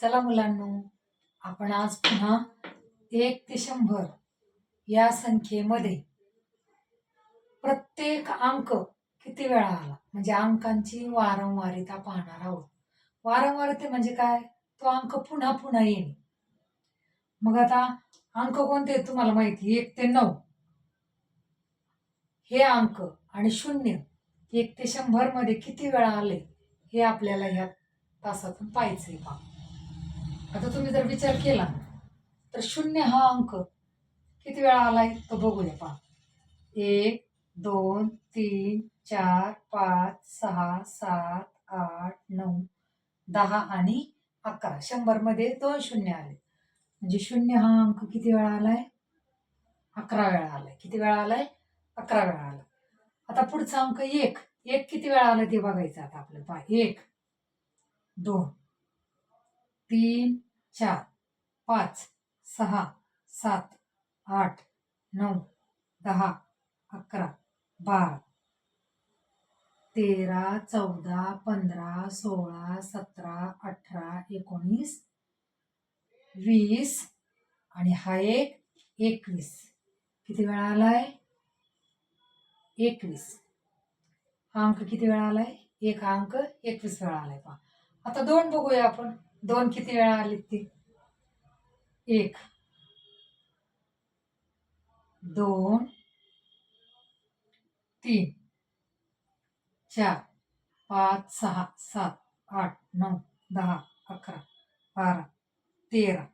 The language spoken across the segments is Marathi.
चला मुलांनो आपण आज पुन्हा एक ते शंभर या संख्येमध्ये प्रत्येक अंक किती वेळा आला? म्हणजे अंकांची वारंवारिता पाहणार आहोत. वारंवारते म्हणजे काय? तो अंक पुन्हा पुन्हा येणे मग आता अंक कोणते तुम्हाला माहिती? एक ते नऊ. हे अंक आणि शून्य एक ते शंभरमध्ये किती वेळा आले? हे आपल्याला ह्या तासातून पाहायचंय पहा. आता तुम्ही जर विचार केला तर शून्य हा अंक. किती वेळा आलाय? तो बघूया पहा. एक दोन तीन चार पाच सहा सात आठ नऊ दहा आणि अकरा. शंभरमध्ये दोन शून्य आले. म्हणजे शून्य हा अंक किती वेळा आलाय? अकरा वेळा आलाय. किती वेळा आलाय? अकरा वेळा आला आता पुढचा अंक एक. एक किती वेळा आला ते बघायचं आता आपल्याला. पहा एक दोन तीन चार पाच सहा सात आठ नऊ दहा अकरा बारा तेरा चौदा पंधरा सोळा सतरा अठरा एकोणीस वीस आणि हा एक एकवीस. किती वेळा आलाय? एकवीस. हा अंक किती वेळा आलाय? एक अंक एकवीस वेळा आलाय पहा. आता दोन बघूया आपण. दोन किती वेळा आलीत ती? एक. दोन. तीन. चार. पाच सहा सात आठ नऊ दहा अकरा बारा तेरा.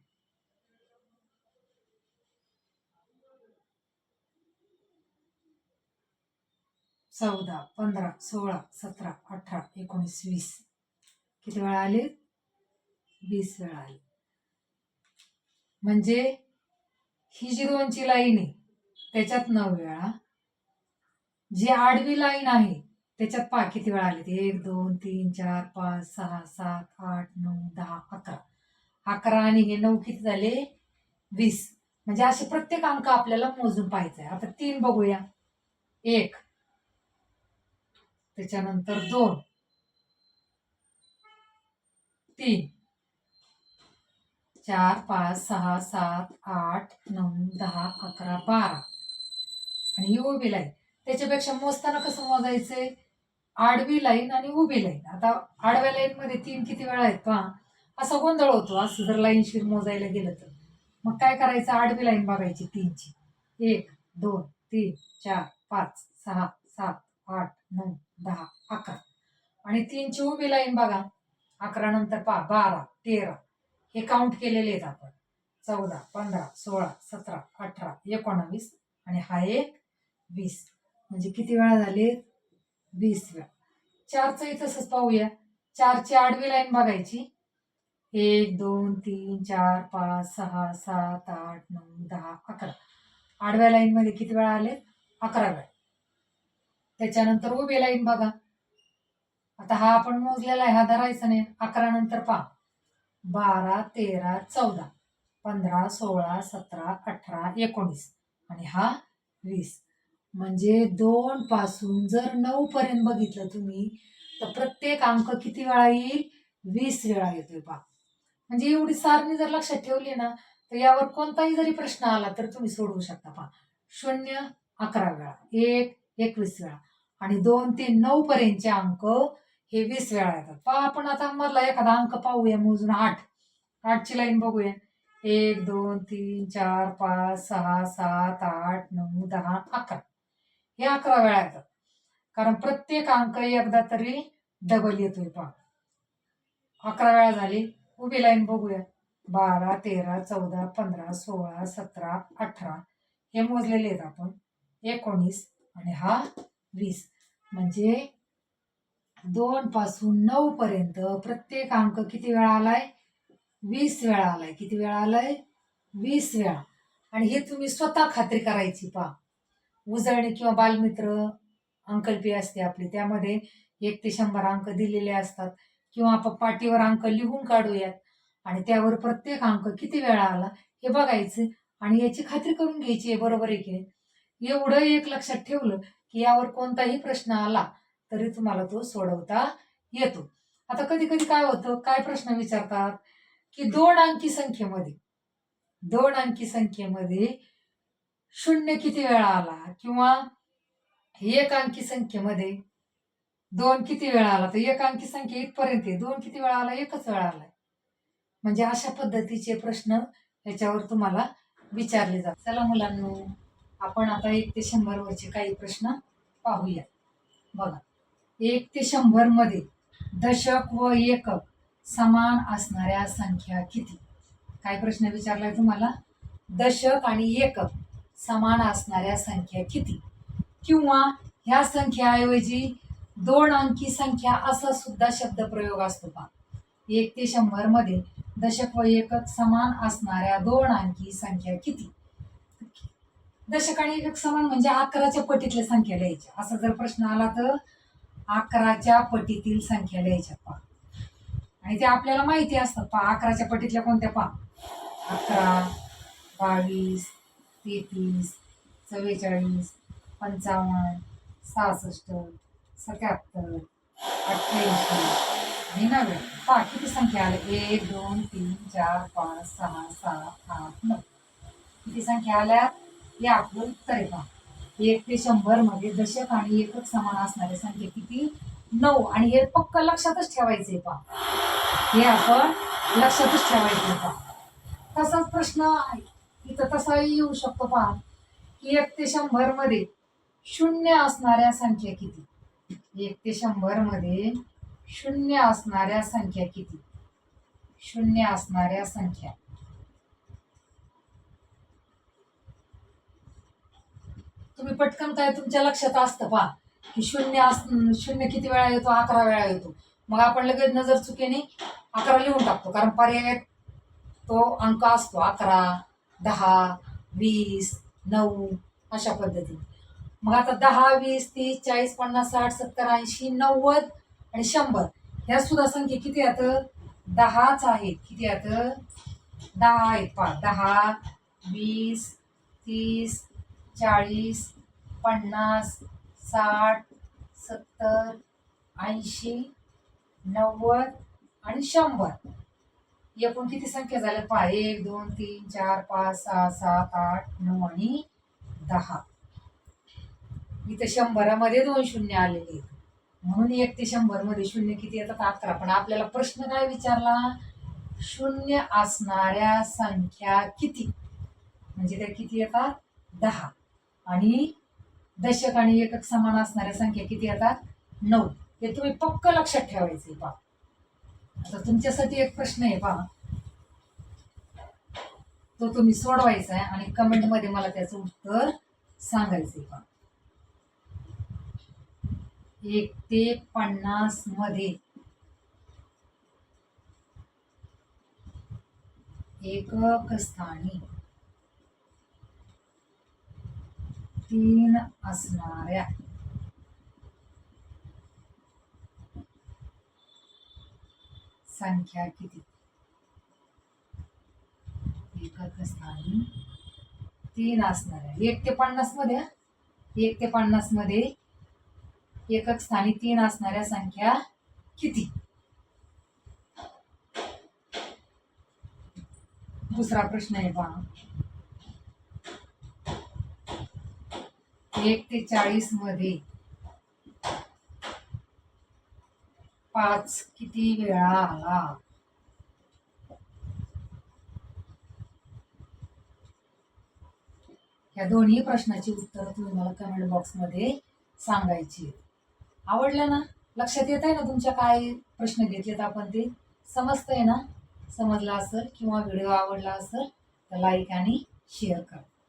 चौदा पंधरा सोळा सतरा अठरा एकोणीस वीस. किती वेळा आले वीस वेळा म्हणजे ही जी दोनची लाईन आहे त्याच्यात नऊ वेळा. जी आडवी लाईन आहे त्याच्यात पा किती वेळा आली एक दोन तीन चार पाच सहा सात आठ नऊ दहा अकरा. अकरा आणि हे नऊ किती झाले? वीस. म्हणजे असे प्रत्येक अंक आपल्याला मोजून पाहायचा आहे. आता तीन बघूया. एक. त्याच्यानंतर दोन. तीन. चार पाच सहा सात आठ नऊ दहा अकरा बारा. आणि ही उभी लाईन. त्याच्यापेक्षा मोजताना कसं मोजायचंय? आडवी लाईन आणि उभी लाईन. आता आडव्या लाईनमध्ये तीन किती वेळा आहेत पहा. असा गोंधळ होतो. असं जर लाईनशीर मोजायला गेलं तर. मग काय करायचं? आडवी लाईन बघायची तीनची. एक दोन तीन चार पाच सहा सात आठ नऊ दहा अकरा. आणि तीनची उभी लाईन बघा. अकरा नंतर पहा. बारा तेरा. हे काउंट केलेले आहेत आपण. चौदा पंधरा सोळा सतरा अठरा एकोणावीस आणि हा एक वीस. म्हणजे किती वेळा झाले? वीस वेळा. चारचंही तसंच पाहूया. चारची आडवी लाईन बघायची. एक दोन तीन चार पाच सहा सात आठ नऊ दहा अकरा. आडव्या लाईनमध्ये किती वेळा आले? अकरा वेळा. त्याच्यानंतर उभी लाईन बघा. आता हा आपण मोजलेला आहे हा धरायचा नाही. अकरा नंतर पहा. बारा तेरा चौदा पंधरा सोळा सतरा अठरा एकोणीस आणि हा वीस. म्हणजे दोन पासून जर नऊ पर्यंत बघितलं तुम्ही तर प्रत्येक अंक किती वेळा येईल? वीस वेळा येतोय पहा. म्हणजे एवढी सारणी जर लक्षात ठेवली ना तर यावर कोणताही जरी प्रश्न आला तर तुम्ही सोडवू शकता पहा. शून्य अकरा वेळा एक एकवीस वेळा आणि दोन ते नऊ पर्यंतचे अंक हे वीस वेळा येतात. पहा आपण आता मधला एखादा अंक पाहूया मोजून. आठ. आठची लाईन बघूया. एक दोन तीन चार पाच सहा सात आठ नऊ दहा अकरा. हे अकरा वेळा येतात. कारण प्रत्येक अंक एकदा तरी डबल येतोय पहा. अकरा वेळा झाली. उभी लाईन बघूया. बारा तेरा चौदा पंधरा सोळा सतरा अठरा. हे मोजलेले आहेत आपण. एकोणीस आणि हा वीस. म्हणजे दोन पासून नऊ पर्यंत प्रत्येक अंक किती वेळा आलाय? वीस वेळा आलाय. किती वेळा आलाय? वीस वेळा. आणि हे तुम्ही स्वतः खात्री करायची पा. उजळणी किंवा बालमित्र अंकल्पी असते आपली त्यामध्ये एक ते शंभर अंक दिलेले असतात. किंवा आपण पाटीवर अंक लिहून काढूयात. आणि त्यावर प्रत्येक अंक किती वेळा आला हे बघायचं आणि याची खात्री करून घ्यायची आहे बरोबर आहे की नाही? एवढं एक लक्षात ठेवलं की यावर कोणताही प्रश्न आला तरी तुम्हाला तो सोडवता येतो. आता कधी कधी काय होतं? काय प्रश्न विचारतात? की दोन अंकी संख्येमध्ये दोन अंकी संख्येमध्ये शून्य किती वेळा आला? किंवा एक अंकी संख्येमध्ये दोन किती वेळा आला? तर एक अंकी संख्या इथपर्यंत आहे. दोन किती वेळा आला? एकच वेळा आलाय म्हणजे अशा पद्धतीचे प्रश्न याच्यावर तुम्हाला विचारले जातात. चला मुलांनो आपण आता एक ते शंभर वरचे काही प्रश्न पाहूया. बघा. एक ते शंभरमध्ये दशक व एकक समान असणाऱ्या संख्या किती? काय प्रश्न विचारलाय तुम्हाला? दशक आणि एकक समान असणाऱ्या संख्या किती? किंवा ह्या संख्याऐवजी दोन अंकी संख्या असा सुद्धा शब्दप्रयोग असतो पहा एक ते शंभरमध्ये दशक व एकक समान असणाऱ्या दोन अंकी संख्या किती? दशक आणि एकक समान म्हणजे अकराच्या पटीतल्या संख्या लिहायच्या असा जर प्रश्न आला तर अकराच्या पटीतील संख्या लिहायच्या पा आणि ते आपल्याला माहिती असतात पा अकराच्या पटीतल्या कोणत्या पा अकरा बावीस तेहतीस चव्वेचाळीस पंचावन्न सहासष्ट सत्याहत्तर अठ्ठ्याऐंशी आणि नव्या पहा किती संख्या आल्या? एक दोन तीन चार पाच सहा सात आठ नऊ. किती संख्या आल्या? हे आपलं उत्तर आहे पहा. एक ते शंभरमध्ये दशक आणि एकक समान असणाऱ्या संख्या किती? नऊ. आणि हे पक्क लक्षातच ठेवायचे पहा हे आपण लक्षातच ठेवायचे पहा तसाच प्रश्न आहे. इथं तसाही येऊ शकतो पहा. की एक ते शंभरमध्ये शून्य असणाऱ्या संख्या किती? एक ते शंभरमध्ये शून्य असणाऱ्या संख्या किती? शून्य असणाऱ्या संख्या. तुम्ही पटकन काय तुमच्या लक्षात असतं पहा. की शून्य अस शून्य किती वेळा येतो? अकरा वेळा येतो. मग आपण लगेच नजर चुकीने अकरा लिहून टाकतो. कारण पर्याय तो अंक असतो. अकरा दहा वीस नऊ अशा पद्धतीने मग आता दहा वीस तीस चाळीस पन्नास साठ सत्तर ऐंशी नव्वद आणि शंभर ह्या सुद्धा संख्या किती आहेत? दहाच आहेत. किती आहेत? दहा आहेत. पा दहा वीस तीस चाळीस पन्नास साठ सत्तर ऐंशी नव्वद आणि शंभर. एकूण किती संख्या झाल्या? पाय एक दोन तीन चार पाच सहा सात आठ नऊ आणि दहा. इथं शंभरामध्ये दोन शून्य आलेले आहेत. म्हणून एक ते शंभरमध्ये शून्य किती येतात? अकरा. पण आपल्याला प्रश्न काय विचारला? शून्य असणाऱ्या संख्या किती? म्हणजे त्या किती येतात? दहा. आणि दशक आणि एकक समान असणाऱ्या संख्या किती येतात नऊ. हे तुम्ही पक्क लक्षात ठेवायचे पहा. आता तुमच्यासाठी एक प्रश्न आहे पहा. तो तुम्ही सोडवायचा आहे आणि कमेंटमध्ये मला त्याचं उत्तर सांगायचंय पहा. एक ते पन्नासमध्ये. एकक स्थानी तीन असणाऱ्या संख्या किती? एकक स्थानी. तीन असणाऱ्या एक ते पन्नासमध्ये एक ते पन्नासमध्ये एकक स्थानी तीन असणाऱ्या संख्या किती? दुसरा प्रश्न आहे पहा एक ते चाळीसमध्ये. पाच किती वेळा आला? या दोन्ही प्रश्नाची उत्तर तुम्ही मला कमेंट बॉक्समध्ये सांगायची आवडलं ना? लक्षात येत आहे ना तुमच्या काय प्रश्न घेतलेत आपण ते? समजतंय ना? समजला असेल किंवा व्हिडिओ आवडला असेल तर लाईक आणि शेअर करा.